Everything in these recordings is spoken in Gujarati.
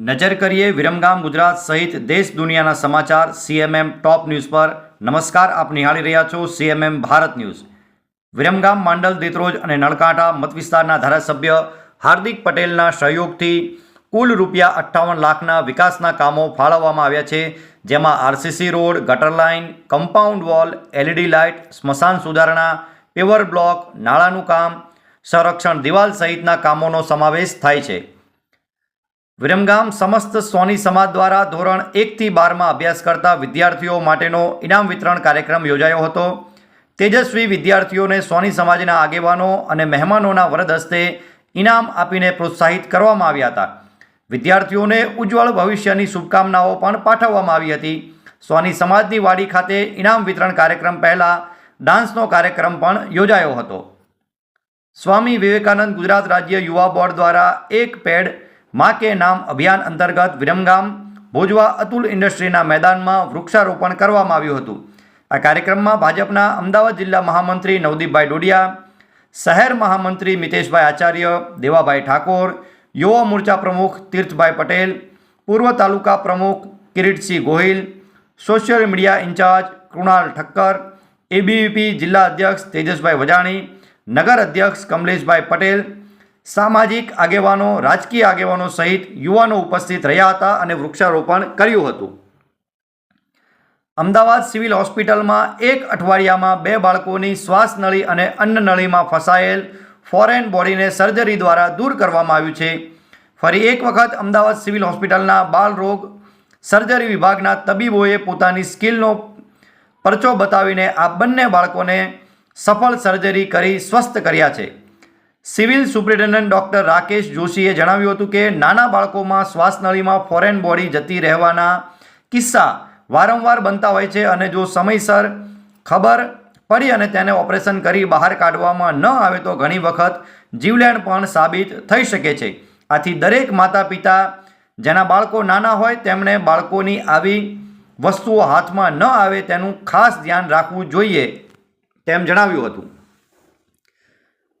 નજર કરીએ વિરમગામ, ગુજરાત સહિત દેશ દુનિયાના સમાચાર. સીએમએમ ટોપ ન્યૂઝ પર નમસ્કાર. આપ નિહાળી રહ્યા છો સીએમએમ ભારત ન્યૂઝ. વિરમગામ, માંડલ, દેતરોજ અને નળકાંઠા મતવિસ્તારના ધારાસભ્ય હાર્દિક પટેલના સહયોગથી કુલ રૂપિયા અઠ્ઠાવન લાખના વિકાસના કામો ફાળવવામાં આવ્યા છે, જેમાં આરસીસી રોડ, ગટર line, compound wall LED light, સ્મશાન સુધારણા, પેવર બ્લોક, નાળાનું કામ, સંરક્ષણ, દિવાલ સહિતના કામોનો સમાવેશ થાય છે. વિરમગામ સમસ્ત સોની સમાજ દ્વારા ધોરણ એકથી બારમાં અભ્યાસ કરતા વિદ્યાર્થીઓ માટેનો ઇનામ વિતરણ કાર્યક્રમ યોજાયો હતો. તેજસ્વી વિદ્યાર્થીઓને સોની સમાજના આગેવાનો અને મહેમાનોના વરદ હસ્તે ઇનામ આપીને પ્રોત્સાહિત કરવામાં આવ્યા હતા. વિદ્યાર્થીઓને ઉજ્જવળ ભવિષ્યની શુભકામનાઓ પણ પાઠવવામાં આવી હતી. સોની સમાજની વાડી ખાતે ઇનામ વિતરણ કાર્યક્રમ પહેલાં ડાન્સનો કાર્યક્રમ પણ યોજાયો હતો. સ્વામી વિવેકાનંદ ગુજરાત રાજ્ય યુવા બોર્ડ દ્વારા એક પેડ માં કે નામ અભિયાન અંતર્ગત વિરમગામ, ભોજવા અતુલ ઇન્ડસ્ટ્રીના મેદાનમાં વૃક્ષારોપણ કરવામાં આવ્યું હતું. આ કાર્યક્રમમાં ભાજપના અમદાવાદ જિલ્લા મહામંત્રી નવદીપભાઈ ડોડિયા, શહેર મહામંત્રી મિતેશભાઈ આચાર્ય, દેવાભાઈ ઠાકોર, યુવા મોરચા પ્રમુખ તીર્થભાઈ પટેલ, પૂર્વ તાલુકા પ્રમુખ Kiritsinh Gohil, social media incharge Krunal Thakkar, ABVP જિલ્લા અધ્યક્ષ તેજસભાઈ વજાણી, નગર અધ્યક્ષ કમલેશભાઈ પટેલ સામાજિક આગેવાનો, રાજકીય આગેવાનો સહિત યુવાનો ઉપસ્થિત રહ્યા હતા અને વૃક્ષારોપણ કર્યું હતું. અમદાવાદ સિવિલ હોસ્પિટલમાં એક અઠવાડિયામાં બે બાળકોની શ્વાસ નળી અને અન્ન નળીમાં ફસાયેલ ફોરેન બોડીને સર્જરી દ્વારા દૂર કરવામાં આવ્યું છે. ફરી એક વખત અમદાવાદ સિવિલ હોસ્પિટલના બાળરોગ સર્જરી વિભાગના તબીબોએ પોતાની સ્કિલનો પરચો બતાવીને આ બંને બાળકોને સફળ સર્જરી કરી સ્વસ્થ કર્યા છે. સિવિલ સુપ્રિન્ટેન્ડન્ટ ડૉક્ટર રાકેશ જોશીએ જણાવ્યું હતું કે નાના બાળકોમાં શ્વાસનળીમાં ફોરેન બોડી જતી રહેવાના કિસ્સા વારંવાર બનતા હોય છે અને જો સમયસર ખબર પડી અને તેને ઓપરેશન કરી બહાર કાઢવામાં ન આવે તો ઘણી વખત જીવલેણ પણ સાબિત થઈ શકે છે. આથી દરેક માતા પિતા જેના બાળકો નાના હોય તેમણે બાળકોની આવી વસ્તુઓ હાથમાં ન આવે તેનું ખાસ ધ્યાન રાખવું જોઈએ તેમ જણાવ્યું હતું.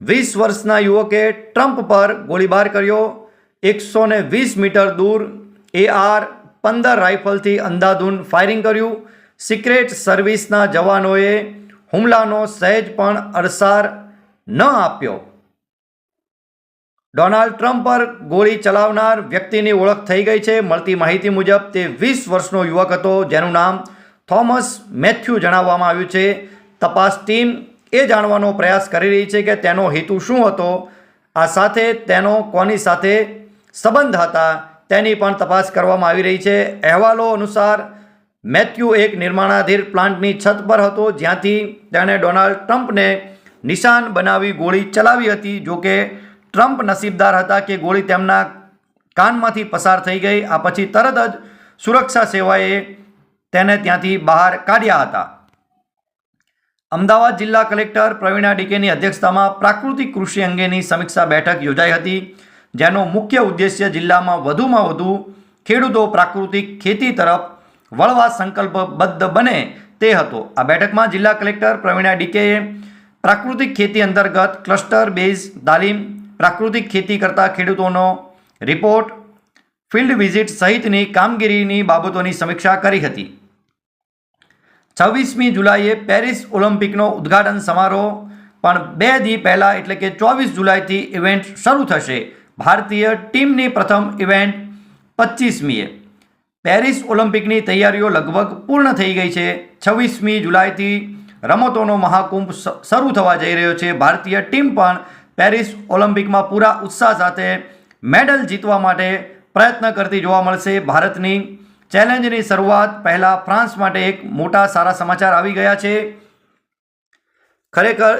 વીસ વર્ષના યુવકે ટ્રમ્પ પર ગોળીબાર કર્યો. એકસો ને વીસ મીટર દૂર એઆર પંદર રાઇફલથી અંધાધૂન ફાયરિંગ કર્યું. સિક્રેટ સર્વિસના જવાનોએ હુમલાનો સહેજ પણ અરસાર ન આપ્યો. ડોનાલ્ડ ટ્રમ્પ પર ગોળી ચલાવનાર વ્યક્તિની ઓળખ થઈ ગઈ છે. મળતી માહિતી મુજબ તે વીસ વર્ષનો યુવક હતો, જેનું નામ થોમસ મેથ્યુ જણાવવામાં આવ્યું છે. તપાસ ટીમ એ જાણવાનો પ્રયાસ કરી રહી છે કે તેનો હેતુ શું હતો? આ સાથે તેનો કોની સાથે સંબંધ હતા? તેની પણ તપાસ કરવામાં આવી રહી છે. અહેવાલો અનુસાર, મેથ્યુ એક નિર્માણાધીન પ્લાન્ટની છત પર હતો, જ્યાંથી તેણે ડોનાલ્ડ ટ્રમ્પને નિશાન બનાવી ગોળી ચલાવી હતી. જોકે ટ્રમ્પ નસીબદાર હતા કે ગોળી તેમના કાનમાંથી પસાર થઈ ગઈ, આ પછી તરત જ સુરક્ષા સેવાએ તેને ત્યાંથી બહાર કાઢ્યા હતા. અમદાવાદ જિલ્લા કલેક્ટર પ્રવીણા ડીકેની અધ્યક્ષતામાં પ્રાકૃતિક કૃષિ અંગેની સમીક્ષા બેઠક યોજાઈ હતી, જેનો મુખ્ય ઉદ્દેશ્ય જિલ્લામાં વધુમાં વધુ ખેડૂતો પ્રાકૃતિક ખેતી તરફ વળવા સંકલ્પબદ્ધ બને તે હતો. આ બેઠકમાં જિલ્લા કલેક્ટર પ્રવીણા ડીકેએ પ્રાકૃતિક ખેતી અંતર્ગત ક્લસ્ટર, બેઝ તાલીમ પ્રાકૃતિક ખેતી કરતા ખેડૂતોનો રિપોર્ટ, ફિલ્ડ વિઝિટ સહિતની કામગીરીની બાબતોની સમીક્ષા કરી હતી. છવ્વીસમી જુલાઈએ પેરિસ ઓલિમ્પિકનો ઉદ્ઘાટન સમારોહ. પણ બે દી પહેલાં એટલે કે ચોવીસ જુલાઈથી ઇવેન્ટ શરૂ થશે. ભારતીય ટીમની પ્રથમ ઇવેન્ટ પચીસમીએ પેરિસ ઓલિમ્પિકની તૈયારીઓ લગભગ પૂર્ણ થઈ ગઈ છે. છવ્વીસમી જુલાઈથી રમતોનો મહાકુંભ શરૂ થવા જઈ રહ્યો છે. ભારતીય ટીમ પણ પેરિસ ઓલિમ્પિકમાં પૂરા ઉત્સાહ સાથે મેડલ જીતવા માટે પ્રયત્ન કરતી જોવા મળશે. ભારતની ચેલેન્જની શરૂઆત પહેલાં ફ્રાન્સ માટે એક મોટા સારા સમાચાર આવી ગયા છે. ખરેખર,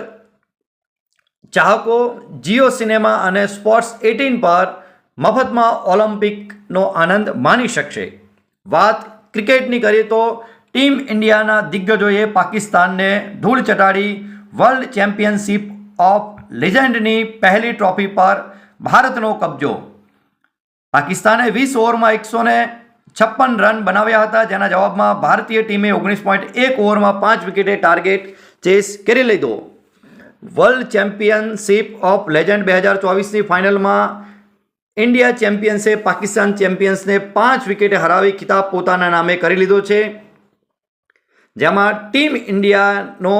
ચાહકો જીઓ સિનેમા અને સ્પોર્ટ્સ એટીન પર મફતમાં ઓલિમ્પિકનો આનંદ માણી શકશે. વાત ક્રિકેટની કરીએ તો ટીમ ઇન્ડિયાના દિગ્ગજોએ પાકિસ્તાનને ધૂળ ચટાડી વર્લ્ડ ચેમ્પિયનશિપ ઓફ લેજન્ડની પહેલી ટ્રોફી પર ભારતનો કબજો. પાકિસ્તાને વીસ ઓવરમાં એકસો ને છપ્પન રન બનાવ્યા હતા. જેના જવાબમાં ભારતીય ટીમે ઓગણીસ પોઈન્ટ એક ઓવરમાં પાંચ વિકેટે ટાર્ગેટ ચેસ કરી લીધો. વર્લ્ડ ચેમ્પિયનશિપ ઓફ લેજન્ડ બે હજાર ચોવીસની ફાઇનલમાં ઇન્ડિયા ચેમ્પિયન્સે પાકિસ્તાન ચેમ્પિયન્સને પાંચ વિકેટે હરાવી ખિતાબ પોતાના નામે કરી લીધો છે. જેમાં ટીમ ઇન્ડિયાનો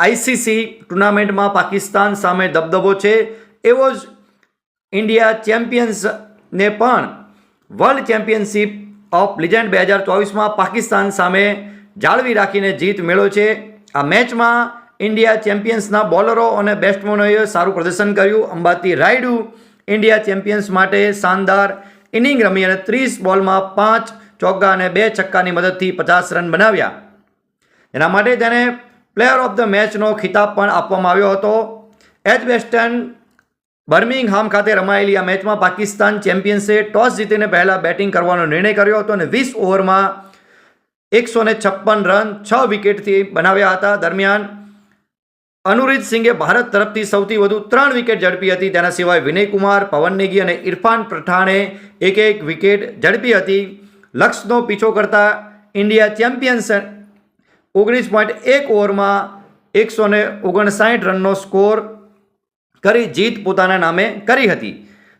આઈસીસી ટુર્નામેન્ટમાં પાકિસ્તાન સામે દબદબો છે. એવો જ ઇન્ડિયા ચેમ્પિયન્સને પણ વર્લ્ડ ચેમ્પિયનશિપ ઓફ લિજેન્ડ બે હજાર ચોવીસમાં પાકિસ્તાન સામે જાળવી રાખીને જીત મેળવ્યો છે. આ મેચમાં ઇન્ડિયા ચેમ્પિયન્સના બોલરો અને બેટ્સમેનોએ સારું પ્રદર્શન કર્યું. અંબાતી રાયડુ ઇન્ડિયા ચેમ્પિયન્સ માટે શાનદાર ઇનિંગ રમી અને ત્રીસ બોલમાં પાંચ ચોગ્ગા અને બે છક્કાની મદદથી પચાસ રન બનાવ્યા. એના માટે તેને પ્લેયર ઓફ ધ મેચનો ખિતાબ પણ આપવામાં આવ્યો હતો. એચ વેસ્ટર્ન બર્મિંગહામ ખાતે રમાયેલી આ મેચમાં પાકિસ્તાન ચેમ્પિયન્સે ટોસ જીતીને પહેલાં બેટિંગ કરવાનો નિર્ણય કર્યો હતો અને વીસ ઓવરમાં એકસો ને છપ્પન રન, છ વિકેટથી બનાવ્યા હતા. દરમિયાન અનુરીત સિંઘે ભારત તરફથી સૌથી વધુ ત્રણ વિકેટ ઝડપી હતી. તેના સિવાય વિનયકુમાર, પવન નેગી અને ઇરફાન પઠાણે એક એક વિકેટ ઝડપી હતી. લક્ષ્યનો પીછો કરતા ઇન્ડિયા ચેમ્પિયન્સ ઓગણીસ પોઈન્ટ એક ઓવરમાં એકસો ઓગણસાઠ રનનો સ્કોર કરી જીત પોતાના નામે કરી હતી.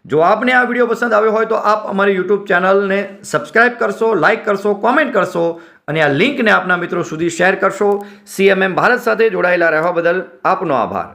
જો આપને આ વીડિયો પસંદ આવ્યો હોય તો આપ અમારી યુટ્યુબ ચેનલને સબસ્ક્રાઇબ કરશો લાઇક કરશો કોમેન્ટ કરશો અને આ લિંકને આપના મિત્રો સુધી શેર કરશો. સીએમએમ ભારત સાથે જોડાયેલા રહેવા બદલ આપનો આભાર.